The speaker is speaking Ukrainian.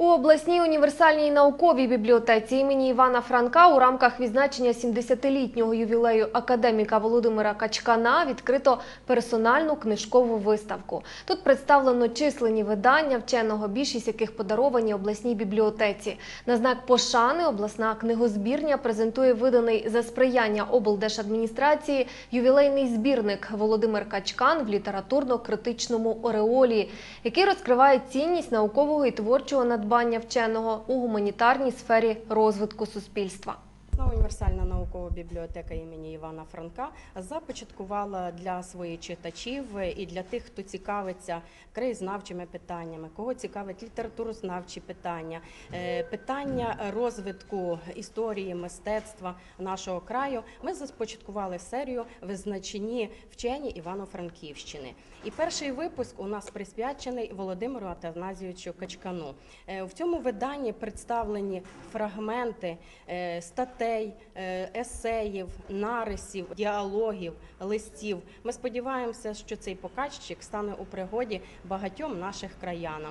У обласній універсальній науковій бібліотеці імені Івана Франка у рамках відзначення 70-літнього ювілею академіка Володимира Качкана відкрито персональну книжкову виставку. Тут представлено численні видання вченого, більшість яких подаровані обласній бібліотеці. На знак пошани обласна книгозбірня презентує виданий за сприяння облдержадміністрації ювілейний збірник Володимир Качкан в літературно-критичному ореолі, який розкриває цінність наукового і творчого надбання вченого у гуманітарній сфері розвитку суспільства. Обласна універсальна наукова бібліотека імені Івана Франка започаткувала для своїх читачів і для тих, хто цікавиться краєзнавчими питаннями, кого цікавить літературознавчі питання, е, питання розвитку історії, мистецтва нашого краю. Ми започаткували серію визначені вчені Івано-Франківщини. І перший випуск у нас присвячений Володимиру Атаназійовичу Качкану. Е, В цьому виданні представлені фрагменти е, статей, е, есеїв, нарисів, діалогів, листів. Ми сподіваємося, що цей показчик стане у пригоді багатьом наших краянам.